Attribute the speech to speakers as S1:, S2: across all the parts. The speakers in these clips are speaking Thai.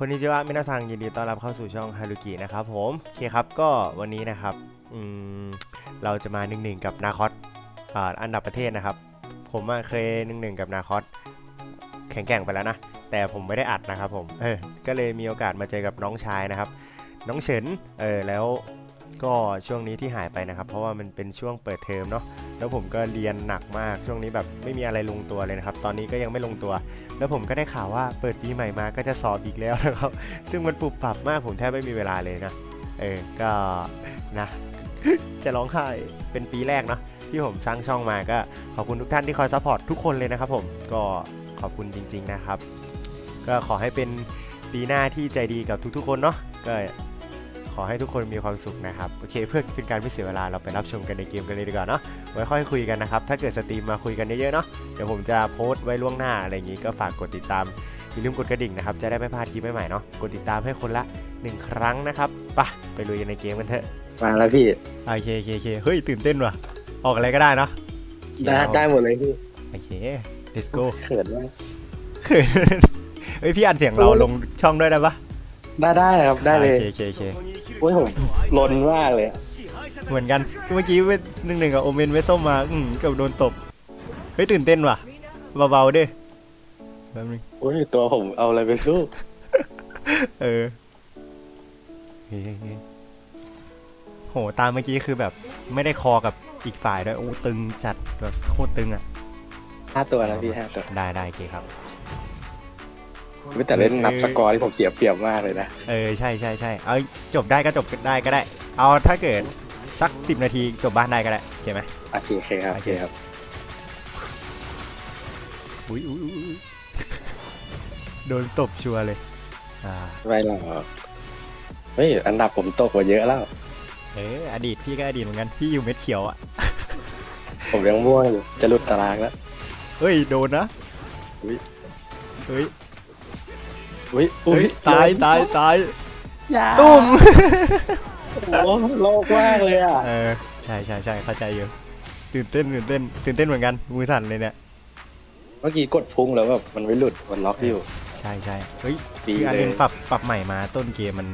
S1: คนนี้ชื่อว่ามินาซังยินดีต้อนรับเข้าสู่ช่องฮารุกินะครับผมโอเคครับก็วันนี้นะครับอืมเราจะมาหนึ่งหนึ่งกับนาคอสอ,อันดับประเทศนะครับ ผมเคยหนึ่งหนึ่งกับนาคอสแข่งแข่งไปแล้วนะ แต่ผมไม่ได้อัดนะครับผมเออก็เลยมีโอกาสมาเจอกับน้องชายนะครับ น้องเฉินเออแล้ว ก็ช่วงนี้ที่หายไปนะครับ เพราะว่ามันเป็นช่วงเปิดเทอมเนาะแล้วผมก็เรียนหนักมากช่วงนี้แบบไม่มีอะไรลงตัวเลยนะครับ ตอนนี้ก็ยังไม่ลงตัว แล้วผมก็ได้ข่าวว่าเปิดปีใหม่มาก็จะสอบอีกแล้วนะครับ ซึ่งมันปรับปรับมากผมแทบไม่มีเวลาเลยนะเออก็นะจะร้องไห้เป็นปีแรกเนาะที่ผมสร้างช่องมาก็ขอบคุณทุกท่านที่คอยซัพพอร์ตทุกคนเลยนะครับผมก็ขอบคุณจริง ๆนะครับ ก็ขอให้เป็นปีหน้าที่ใจดีกับทุกๆ คนเนาะก็ อให้ทุกคนมีความสุขนะครับ โอเค เพื่อเป็นการไม่เสียเวลาเราไปรับชมกันในเกมกันเลยดีกว่าเนาะไว้ค่อยคุยกันนะครับ ถ้าเกิดสตรีมมาคุยกันเยอะๆเนาะเดี๋ยวผมจะโพสต์ไว้ล่วงหน้าอะไรอย่างนี้ก็ฝากกดติดตามอย่าลืมกดกระดิ่งนะครับจะได้ไม่พลาดคลิปใหม่ๆเนาะกดติดตามให้คนละ 1 ครั้งนะครับไปะไปลุยกันในเกมกันเถอะ
S2: มาแล้วพี่
S1: โอเคโอเคโอเคเฮ้ยตื่นเต้นว่ะออกอะไรก็ได้เนาะ
S2: ได้ได้หมดเลยพี่
S1: โอเค let's go
S2: เขินมาก
S1: เขินเฮ้ยพี่อัดเสียงเราลงช่องด้วยได้ปะ
S2: ได้ได้ครับได้เลย
S1: โอเคโอเค โอเค
S2: โอ้ยผมลนมากเลยอะ
S1: เหมือนกันเมื่อกี้เวทหนึ่งหนึ่งกับโอเมนเวสส้มมา อืมเกับโดนตบ เฮ้ย ตื่นเต้นว่ะ เบาๆดิแป๊บนึง
S2: โอ้ยตัวผมเอาอะไรไปสู้
S1: เออเฮ้ยเฮ้ยเฮ้ยโห ตามเมื่อกี้คือแบบไม่ได้คอกับอีกฝ่ายด้วยโอ้ตึงจัดแบบโคตรตึงอะ
S2: ห้าตัวแล้วพี่ห้าตัว
S1: ได้ได้โอเคครับ
S2: ไม่แต่เล่นนับสกอร์ที่ผมเสียเปรียบมากเลยนะ
S1: เออใช่ใช่ใช่เอาจบได้ก็จบได้ก็ได้ เอาถ้าเกิดสักสิบนาทีจบบ้านได้ก็ได้โอเคไหม
S2: โอเคโอเคครับโอเคครับ
S1: อุ้ยอุ้ยอุ๊ยอุ๊ยโดนตบชัวร์เลย อ่า
S2: ไม่หรอกเฮ้ย อันดับผมตกกว่าเยอะแล้ว
S1: เอออดีตพี่ก็อดีตเหมือนกัน พี่อยู่เม็ดเขียวอะ
S2: ผมยังม่วงอยู่ จะหลุดตารางแล้ว
S1: เฮ้ย โดนนะ
S2: อุ๊ย
S1: เฮ้ย
S2: อุ้ย
S1: เฮ้
S2: อุ้
S1: ย
S2: ย
S1: ตายตายตาย
S2: ยา
S1: ตุ้ม
S2: โอ้โหโลกมากเลยอะ
S1: เออใช่ใช่ใช่เข้าใจอยู่ตื่นเต้นตื่นเต้นตื่นเต้นเหมือนกันมือสั่นเลยเนี่ย
S2: เมื่อกี้กดพุ่งแล้วแบบมันไม่หลุดมันล็อกอยู่
S1: ใช่ใช่เฮ้ย
S2: ดี
S1: คืออัน
S2: เล
S1: นึ
S2: ย
S1: งปรับปรับใหม่มาต้นเกมมัน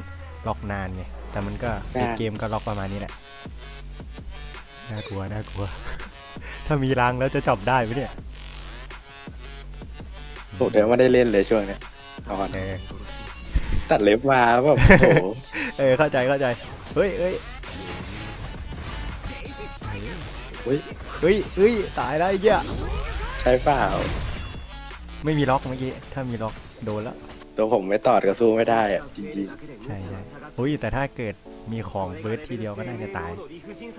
S1: ล็อกนานไงแต่มันก็
S2: ใช่
S1: ปิดเกมก็ล็อกประมาณนี้แหละน่ากลัวน่ากลัว ถ้ามีรังแล้วจะจับได้ไหมเนี่ย
S2: ผมเดี๋ยวไม่ได้เล่นเลยช่วงเนี้ย เอาก่อน
S1: เออ
S2: ตัดเล็บมาแบบโอ้โห
S1: เออเข้าใจเข้าใจ เฮ้ยเฮ้ย
S2: อุ๊ย
S1: เฮ้ยเฮ้ยตายแล้วไอ้เหี้ย
S2: ใช่เปล่า
S1: ไม่มีล็อกเมื่อกี้ถ้ามีล็อกโดนแล้ว
S2: ตัวผมไม่ตอดก็สู้ไม่ได้อะจริง
S1: ใช่ใช่เฮ้ยแต่ถ้าเกิดมีของเบิร์ดทีเดียวก็น่าจะตาย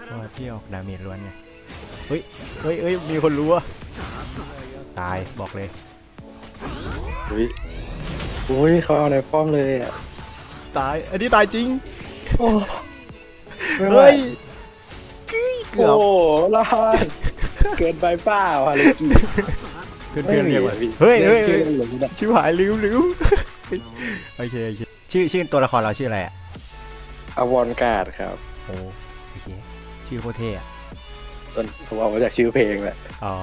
S1: เพราะว่าพี่ออกดาเมจล้วนไงเฮ้ยเฮ้ยเฮ้ยมีคนรู้อะตายบอกเลย
S2: ๆอุ้ย อุ้ยเขาเอาในป้อมเลยอะ
S1: ตาย อันนี้ตายจริง
S2: โอ้ไม่ไหว
S1: เฮ้ยเกือบ
S2: โอ้รอดเกินไปเปล่าอะไรกิ
S1: เพื่อนเพื่อนๆเรียกว่า
S2: พี่
S1: เฮ้ยเฮ้ย
S2: เฮ้
S1: เฮ้
S2: ย
S1: ยชิวหายลืมลืมโอเคโอเคชื่อชื่อตัวละครเราชื่ออะไรอะ
S2: อวอนการ์ดครับ
S1: โอ้โอเคชื่อโคตรเท่อะ
S2: ต้นผมเอามาจากชื่อเพลงแหละ
S1: อ๋อ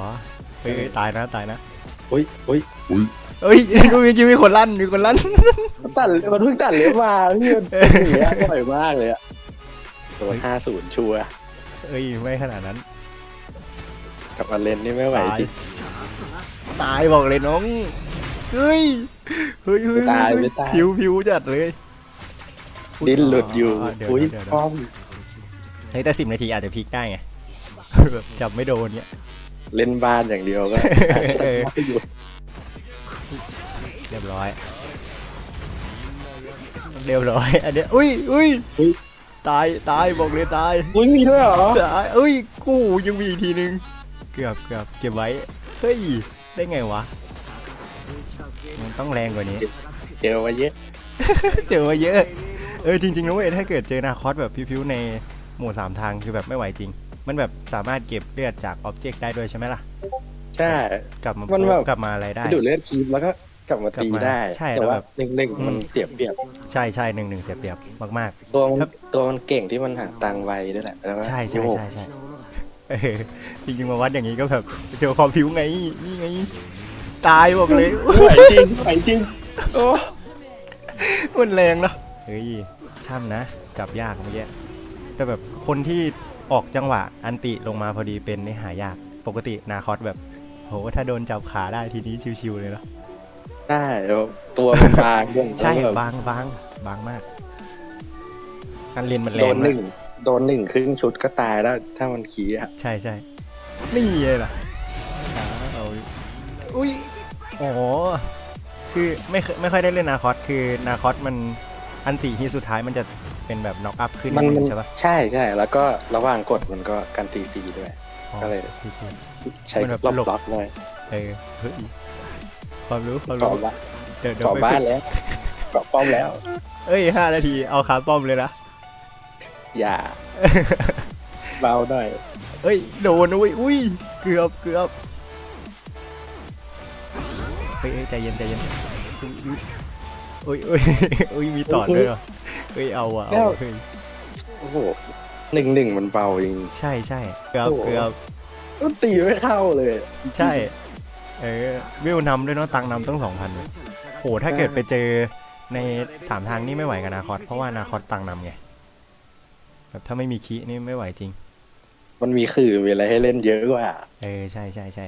S1: เฮ้ยเฮ้ยตายนะตายนะ
S2: อุ้ยอุ้ย
S1: เฮ้ยดูเมื่อกี้มีคนลั่นมีคนลั่น
S2: ตัดมันเพิ่งตัดเล็บมาพี่มันเป็นอย่างเงี้ยบ่อยมากเลยอะตัวห้าศูนย์ชัวร์
S1: เอ้ยไม่ขนาดนั้น
S2: กลับมาเล่นนี่ไม่ไหว
S1: ตาย
S2: จริง
S1: ตายบอกเลยน้องเฮ้ยเฮ้ยเฮ้ย
S2: ไม่ตายไม่ตาย
S1: ผิวผิวจัดเลย
S2: ดิ้นหลุดอยู่
S1: เดี๋ยว
S2: อุ้ย
S1: เดี๋ยวเดี๋ยว
S2: ป้อม
S1: เฮ้ยแต่สิบนาทีอาจจะพลิกได้ไงแบบจับไม่โดนเนี้ย
S2: เล่นบ้านอย่างเดียวก็
S1: เออ
S2: ได้อยู่
S1: เรี ยบร้อยเรียบร้อยอันเนี้ยอุ้ยอุ้ยตายตายบอกเลยตาย
S2: อุ้ยมีด้วยเหรอ
S1: ตายเอ้ยกูยังมีอีกทีนึงเกือบเกือบเก็บไว้เฮ้ยได้ไงวะมันต้องแรงกว่านี้
S2: เจอมาเยอะ
S1: เจอมาเยอะ เออจริงๆนะเว้ยถ้าเกิดเจอนาคอสแบบพิวๆในหมู่สามทางคือแบบไม่ไหวจริง มันแบบสามารถเก็บเลือดจากอ็อบเจกต์ได้ด้วยใช่ไหมล่ะ
S2: ใช่
S1: กลับมา
S2: มันแบบ
S1: กลับมาอะไรได้
S2: ดูดเลือดคีบแล้วก็ก ลับมาตี
S1: กลับมา
S2: ได้
S1: ใช่
S2: แต่ว่า
S1: แล้วแบบ
S2: หนึ่ง
S1: อืม
S2: ๆมันเสียเปรียบ
S1: ใช่ใช่หนึ่งหนึ่งเสียเปรียบมาก
S2: ตัวมัน
S1: ครับ
S2: ตัวมันเก่งที่มันหาตังค์ไวด้วยแหละแล้วก็
S1: ๆใช่ใช่
S2: โอ้โห
S1: ใช่ใช่เออจริงๆมาวัดอย่างนี้ก็แบบเจอความผิวไงนี่ไงตายบอกเลย
S2: ไหวจริงไหวจริงโอ้
S1: มันแรงเนาะเฮ้ยช่ำนะจับยากเมื่อกี้แต่แบบคนที่ออกจังหวะอันติลงมาพอดีเป็นนี่หายากปกตินาคอสแบบโหถ้าโดนจับขาได้ทีนี้ชิวๆเลยเนาะ
S2: ใช่แล้วตัวมันบางด้วย
S1: ใช่
S2: แล้วแบบ
S1: บางบางบางมากการเรียนมันแร
S2: โด
S1: ง
S2: นห
S1: มา
S2: นึ่
S1: ก
S2: งโดนหนึ่งครึ่งชุดก็ตายแล้วถ้ามันขี้อะ
S1: ใช่ใช่นี่เลยล่ะอ่าเอาอุ้ยโอ้โหคือไม่เคยไม่ค่อยได้เล่นนาคอสคือนาคอสมันอันติที่สุดท้ายมันจะเป็นแบบน็อกอัพขึ้น
S2: มัน
S1: นิด
S2: มั
S1: นึ
S2: น
S1: งใช่ปะ
S2: ใช่ใช่แล้วก็ระหว่างกดมันก็กันตีซีด้วย
S1: อ๋อ
S2: ก็เลย
S1: พี่พี่
S2: ใช้
S1: มันแบบ
S2: รอบ
S1: หลบ
S2: บล็อกเลย
S1: เออเฮ้ย ความรู้ความ
S2: เกาะ
S1: รู้
S2: บ้าน
S1: เดี๋ยวเดี๋ยว
S2: เกาะ
S1: ไป
S2: บ้านแล้วเกาะป้อมแล้ว
S1: เอ้ยห้านาทีเอาขาป้อมเลยนะ
S2: อย่า เบาหน่อย
S1: เอ้ยโดนนะเว้ยอุ้ยเกือบเกือบเฮ้ยเฮ้ยใจเย็นใจเย็นอุ้ยอุ้ยอุ้ยมีต่อด้วยเหรอเฮ้ยเอาอะเอาอะเฮ้ย
S2: โอ้โหหนึ่งหนึ่งมันเบาจริง
S1: ใช่ใช่เกือบ
S2: โอ้โห
S1: เกือบ
S2: ก็ตีไม่เข้าเลย
S1: ใช่ เออวิวนำด้วยเนาะตังค์นำต้องสองพันเลยโหถ้าเกิดไปเจอในสามทางนี่ไม่ไหวกับนาคอสเพราะว่านาคอสตังค์นำไงแบบถ้าไม่มีคีนี่ไม่ไหวจริง
S2: มันมีคือมีอะไรให้เล่นเยอะกว่า
S1: เออใช่ใช่ใช่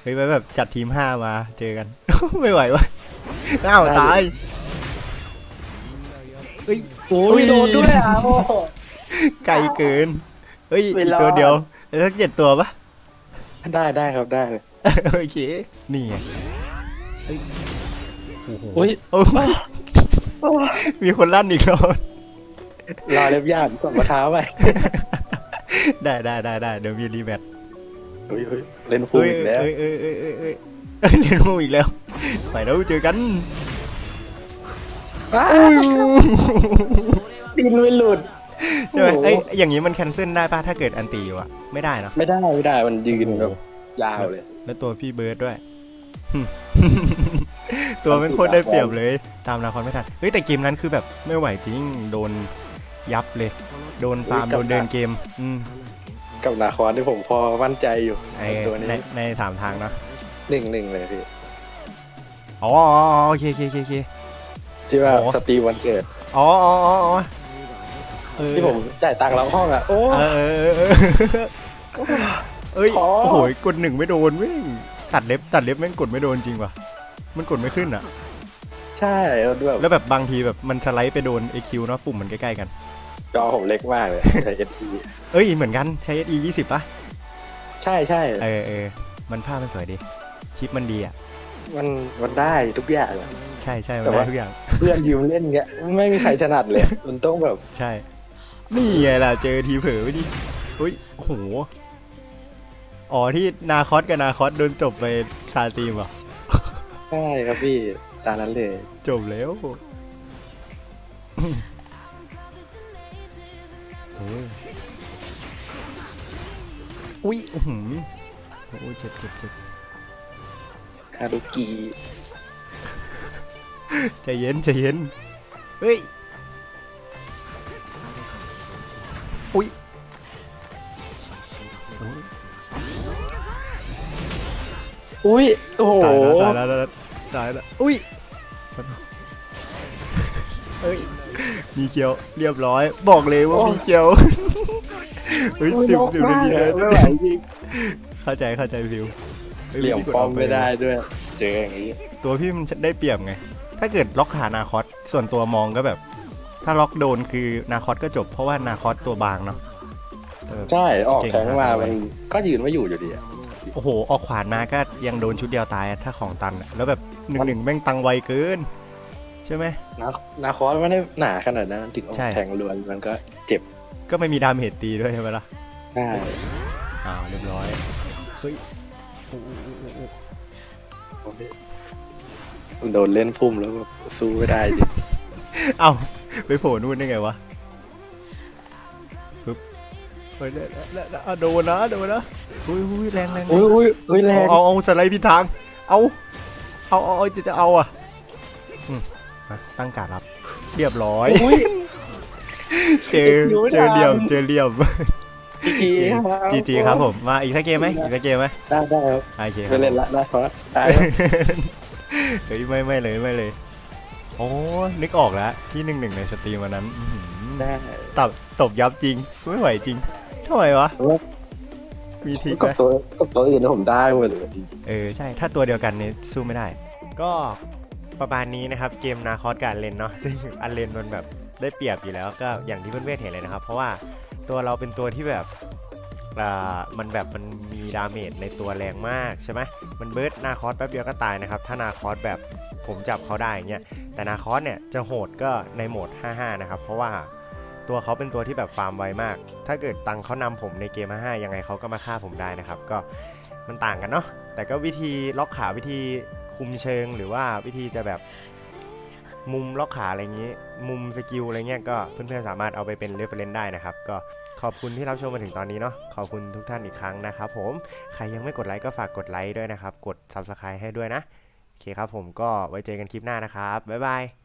S1: เฮ้ยไปแบบจัดทีมห้ามาเจอกัน ไม่ไหววะอ้าวตายเฮ้ย
S2: โอ้
S1: อุ้ย
S2: ยโดนด้วยอะโอ้โห
S1: ไกลเกิน เฮ้ย
S2: ไม่
S1: อีก
S2: รอด
S1: ตัวเดียวแล้วเจ็ดตัวปะ
S2: ได้ได้ครับได้เลย
S1: โอเค นี่ไงเฮ้ยโอ้โห
S2: อุ้ย
S1: โอ้โหมีคนลั่นอีกแล้ว
S2: รอเล็บย่ามกดมาเท้าไป
S1: ได้ได้ได้ได้เดี๋ยวมีรีแมตช์
S2: เฮ้ยเฮ้ยเล่นฟู
S1: เอ้ย
S2: อีกแล้ว
S1: เอ้ยเอ้ยเอ้ยเอ้ยเอ้ยเอ้ยเล่นมูอีกแล้ว ไปแล้วเจอกัน
S2: อ้าวดินไม่หลุด
S1: ใช่ไหม
S2: โอ้โห
S1: เอ้ยอย่างนี้มันแคนเซิลได้ป่ะถ้าเกิดอันตีอยู่อะไม่ได้เนอะ
S2: ไม่ได้ไม่ได้มันยืนแบบ
S1: โอ้โห
S2: ยาวเลย
S1: แล้วตัวพี่เบิร์ดด้วย ตัวไม่งโคตรได้เปรียบเลย ตามนาคอนไม่ทันเฮ้ยแต่เกมนั้นคือแบบไม่ไหวจริงโดนยับเลย โดนฟาร์ม
S2: เฮ้ยกับ
S1: โดนเดินเกม อืม
S2: กับนาคอนที่ผมพอมั่นใจอยู่
S1: ไอ้
S2: ตัว
S1: ใน
S2: นี้
S1: ในสามทางเนอะ
S2: หนึ่งหนึ่งเลยพี่
S1: อ๋ออ๋ออ๋อโอเคโอเคโอเคโอเค
S2: ที่ว่า
S1: โอ้
S2: สตรีมวันเกิด
S1: อ๋ออ๋ออ๋ออ๋อเออ
S2: ที่ผมจ่ายตังค์แล้วห้องอะโอ้
S1: เออเออเออเออเอ้ย
S2: ขอ
S1: โอ้โหกดหนึ่งไม่โดนเว้ยตัดเล็บตัดเล็บแม่งกดไม่โดนจริงว่ะ มันกดไม่ขึ้นอะ
S2: ใช่แล้วแบบ
S1: แล้วแบบบางทีแบบมันสไลด์ไปโดน AQ เนาะปุ่มมันใกล้ๆกัน
S2: จอผมเล็กมากเลยใช้เอสี
S1: เอ้ยเหมือนกันใช้ SE 20ป่ะ
S2: ใช่ใช่
S1: เออเออมันภาพมันสวยดี ชิปมันดีอะ
S2: มันมันได้ทุกอย่างอะ
S1: ใช่ใช่มัน
S2: แต่
S1: ได้
S2: ว่า
S1: ทุกอย่าง
S2: เพื่อนยืมเล่นเงี้ยไม่มีใครถนัดเลยมันต้องแบบ
S1: ใช่ นี่ไงล่ะเจอทีเผลอไปดิอุ้ยโอ้โห อ๋อที่นาคอสกับนาคอสโดนจบไปคาตีมเหรอะ
S2: ใช่ครับพี่ตามนั้นเลย
S1: จบแล้วโอ้ยอุ้ยอื้อหือโอ้ยเจ็บเจ็บเจ็บ
S2: ฮารุกิ
S1: ใจเย็นใจเย็นเฮ้ยอุ้ยโอ้ย
S2: อุ้ยโอ้โห
S1: ตายแล้วตายแล้วตายแล้วตายแล้วอุ้ยเฮ้ยมีเคียวเรียบร้อย บอกเลยว่ามีเคียวเฮ้ย
S2: โอ้ย
S1: สิบ
S2: นก
S1: สิบนาที
S2: มาก
S1: เล
S2: อะ
S1: ย
S2: ไม่ไหวจริง
S1: เข้าใจเข้าใจฟิวฮ้
S2: เหลี่ยม
S1: พี่ก
S2: ป้อม
S1: เาป
S2: ไม่ได้ด้วยเจออย่างนี้
S1: ตัวพี่มันได้เปรียบไง ถ้าเกิดล็อกขานาคอสส่วนตัวมองก็แบบ ถ้าล็อกโดนคือนาคอสก็จบเพราะว่านาคอสตัวบางเนาะแต่แบบ
S2: ใช่ออก
S1: เก่ง
S2: แข็งมา
S1: ขนาดนั้น
S2: มันก็ยืนไม่อยู่อยู่ดีอะ
S1: โอ้โห ออกขวานมาก็ยังโดนชุดเดียวตายอะถ้าของตันอะแล้วแบบหนึ่งหนึ่งแม่งตังไวเกิน ใช่ไหม
S2: นานาคอสไม่ได้หนาขนาดนั้นถึงออก
S1: ใช่
S2: แทงลวนมันก็เจ็บ
S1: ก็ไม่มีดาเมจตีด้วยใช่ไหมล่ะ
S2: ได้
S1: อ้าวเรียบร้อย เฮ้ย
S2: โดนเล่นพุ่มแล้วก็สู้ไม่ได้จริง
S1: เอ้าไปโผล่นู่นได้ไงวะปึ๊บ เฮ้ยแล้วแล้วแล้วอะโดนนะโดนนะอุ้ยอุ้ยแรงแรง
S2: อุ้ยอุ้ยอุ้ยแรง
S1: เอาเอาเอาสไลด์ผิดทาง เอาเอาเอาเอาจะจะเอาอะอืมมาตั้งการรับ เรียบร้อย
S2: อุ้ย
S1: เจอ
S2: อยู่ไม่
S1: เจอเหลี่ยม
S2: ทัน
S1: เจอเหลี่ยม
S2: จีจี
S1: จีจีครับผมมาอีกสักเกมไหมอีกสักเกมไหม
S2: ได้ได้ครับ
S1: โอเคค
S2: ไป
S1: รับ
S2: เล่นละนาคอสได้
S1: เฮ้ยไม่ไม่เลยไม่เลยโอ้นึกออกแล้วที่หนึ่งหนึ่งในสตรีมวันนั้นอื้อหือ
S2: ได้
S1: ตบตบยับจริงไม่ไหวจริง ทำไมวะ
S2: เพราะว่า
S1: มีทริค
S2: กับ
S1: ไหม
S2: ตัวกับตัวอื่นนะผมได้หมดเลยจริง
S1: เออใช่ถ้าตัวเดียวกันเนี่ยสู้ไม่ได้ ก็ประมาณนี้นะครับเกมนาคอสการเลนเนาะซึ่งอันเลนมันแบบได้เปรียบอยู่แล้วก็อย่างที่เพื่อนๆเห็นเลยนะครับ เพราะว่าตัวเราเป็นตัวที่แบบอ่ามันแบบมันมีดาเมจในตัวแรงมากใช่ไหมมันเบิร์ดนาคอสแป๊บเดียวก็ตายนะครับ ถ้านาคอสแบบผมจับเขาได้อย่างเงี้ยแต่นาคอสเนี่ยจะโหดก็ในโหมด 55 นะครับ เพราะว่า ตัวเขาเป็นตัวที่แบบฟาร์มไวมาก ถ้าเกิดตังเขานำผมในเกม55ยังไงเขาก็มาฆ่าผมได้นะครับ ก็มันต่างกันเนาะ แต่ก็วิธีล็อกขาวิธีคุมเชิง หรือว่าวิธีจะแบบมุมล็อกขาอะไรอย่างนี้ มุมสกิลอะไรเงี้ยก็เพื่อนๆสามารถเอาไปเป็นเรฟเฟรนซ์ได้นะครับ ก็ขอบคุณที่รับชมมาถึงตอนนี้เนาะ ขอบคุณทุกท่านอีกครั้งนะครับผม ใครยังไม่กดไลค์ก็ฝากกดไลค์ด้วยนะครับ กด Subscribe ให้ด้วยนะ โอเคครับผมก็ไว้เจอกันคลิปหน้านะครับ บ๊ายบาย